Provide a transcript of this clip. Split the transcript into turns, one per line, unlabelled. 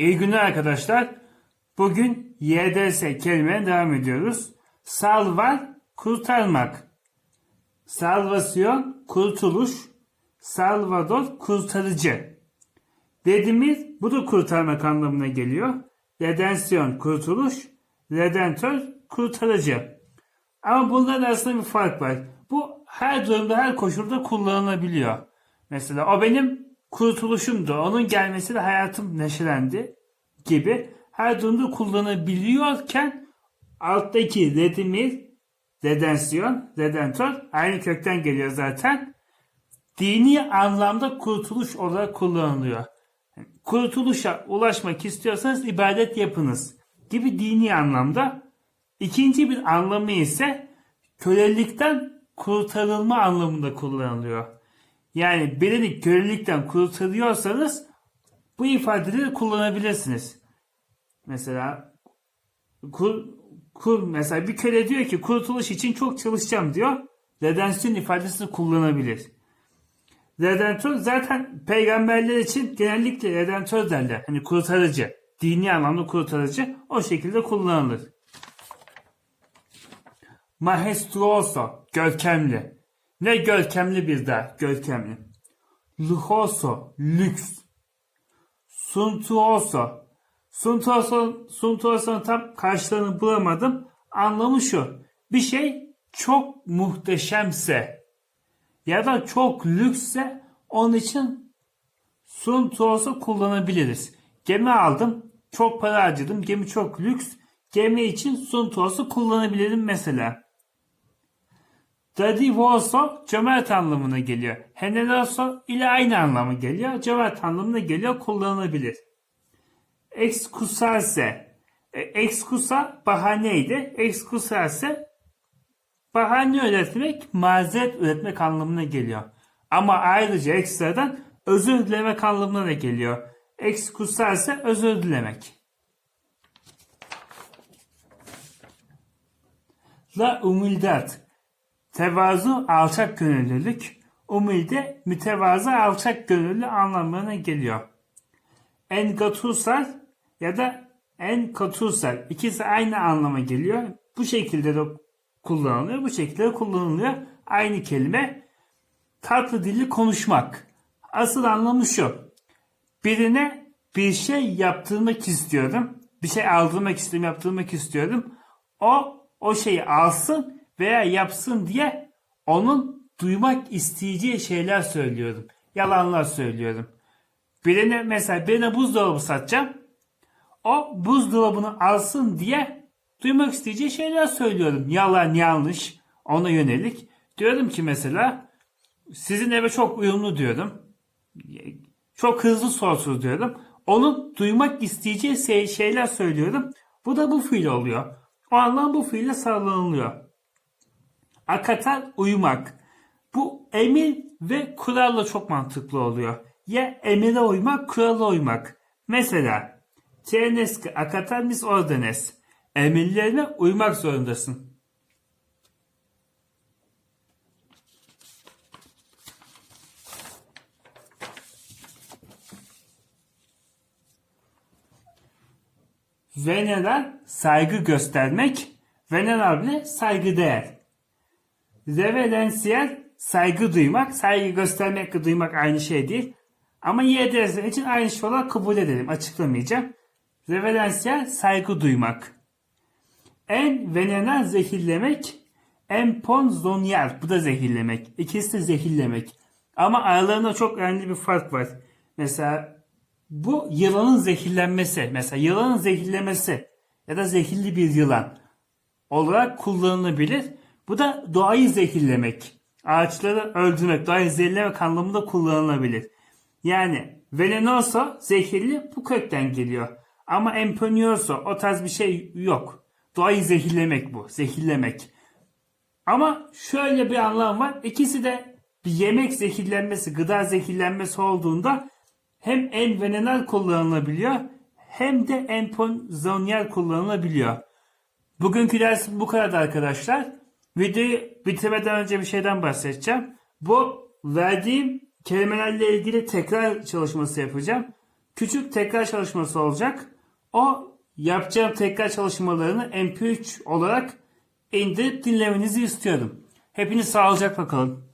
İyi günler arkadaşlar. Bugün YDS kelimeye devam ediyoruz. Salvar, kurtarmak. Salvasyon, kurtuluş. Salvador, kurtarıcı. Dediğimiz bu da kurtarmak anlamına geliyor. Redensiyon, kurtuluş. Redentör, kurtarıcı. Ama bunların arasında bir fark var. Bu her durumda, her koşulda kullanılabiliyor. Mesela o benim kurtuluşumdu. Onun gelmesiyle hayatım neşelendi gibi her durumda kullanabiliyorken alttaki redimir, redensiyon, redentör aynı kökten geliyor zaten. Dini anlamda kurtuluş olarak kullanılıyor. Kurtuluşa ulaşmak istiyorsanız ibadet yapınız gibi dini anlamda. İkinci bir anlamı ise kölelikten kurtarılma anlamında kullanılıyor. Yani birini kölelikten kurtarıyorsanız bu ifadeleri kullanabilirsiniz. Mesela kur, kur, mesela bir köle diyor ki kurtuluş için çok çalışacağım diyor. Redensiyon ifadesini kullanabilir. Redentör zaten peygamberler için genellikle redentör derler. Hani kurtarıcı. Dini anlamda kurtarıcı. O şekilde kullanılır. Majestuoso. Görkemli. Ne görkemli bir daha. Görkemli. Lujoso. Lüks. Suntuoso. Suntuoso, suntuoso'nun tam karşılığını bulamadım. Anlamı şu. Bir şey çok muhteşemse ya da çok lüksse onun için suntuoso kullanabiliriz. Gemi aldım. Çok para harcadım. Gemi çok lüks. Gemi için suntuoso kullanabilirim mesela. Dadivoso cömert anlamına geliyor. Generoso ile aynı anlamı geliyor. Cömert anlamına geliyor. Kullanılabilir. Excusarse. Excusa bahaneydi. Excusarse bahane üretmek, mazeret üretmek anlamına geliyor. Ama ayrıca ekstradan özür dilemek anlamına da geliyor. Excusarse özür dilemek. La humildad. Tevazu alçak gönüllülük. Umilde mütevazı alçak gönüllü anlamına geliyor. Engatusal ya da enkatusal ikisi aynı anlama geliyor. Bu şekilde de kullanılıyor. Bu şekilde kullanılıyor. Aynı kelime tatlı dilli konuşmak. Asıl anlamı şu. Birine bir şey yaptırmak istiyorum. Bir şey aldırmak istiyorum, yaptırmak istiyorum. O o şeyi alsın veya yapsın diye onun duymak isteyeceği şeyler söylüyorum. Yalanlar söylüyorum. Birine mesela birine buzdolabı satacağım. O buzdolabını alsın diye duymak isteyeceği şeyler söylüyorum. Yalan yanlış ona yönelik. Diyorum ki mesela sizin eve çok uyumlu diyorum. Çok hızlı sorsuz diyorum. Onun duymak isteyeceği şey- şeyler söylüyorum. Bu da bu fiil oluyor. O anlam bu fiille sağlanılıyor. Akatar uyumak. Bu emir ve kuralla çok mantıklı oluyor. Ya emire uymak, kurala uymak. Mesela tienes que mis órdenes. Emirlerine uymak zorundasın. Veneral saygı göstermek. Veneral bile saygı değer. Reverensiyel saygı duymak. Saygı göstermek duymak aynı şey değil. Ama YDS için aynı şey olarak kabul edelim. Açıklamayacağım. Reverensiyel saygı duymak. En venenal zehirlemek. En ponzonyal. Bu da zehirlemek. İkisi de zehirlemek. Ama aralarında çok önemli bir fark var. Mesela bu yılanın zehirlenmesi. Mesela yılanın zehirlemesi ya da zehirli bir yılan olarak kullanılabilir. Bu da doğayı zehirlemek. Ağaçları öldürmek, doğayı zehirlemek anlamında kullanılabilir. Yani venenoso zehirli bu kökten geliyor. Ama emponioso o tarz bir şey yok. Doğayı zehirlemek bu. Zehirlemek. Ama şöyle bir anlam var. İkisi de bir yemek zehirlenmesi, gıda zehirlenmesi olduğunda hem envenenal kullanılabiliyor hem de emponzonyal kullanılabiliyor. Bugünkü dersim bu kadar arkadaşlar. Videoyu bitirmeden önce bir şeyden bahsedeceğim. Bu verdiğim kelimelerle ilgili tekrar çalışması yapacağım. küçük tekrar çalışması olacak. O yapacağım tekrar çalışmalarını MP3 olarak indirip dinlemenizi istiyorum. Hepiniz sağlıcakla kalın.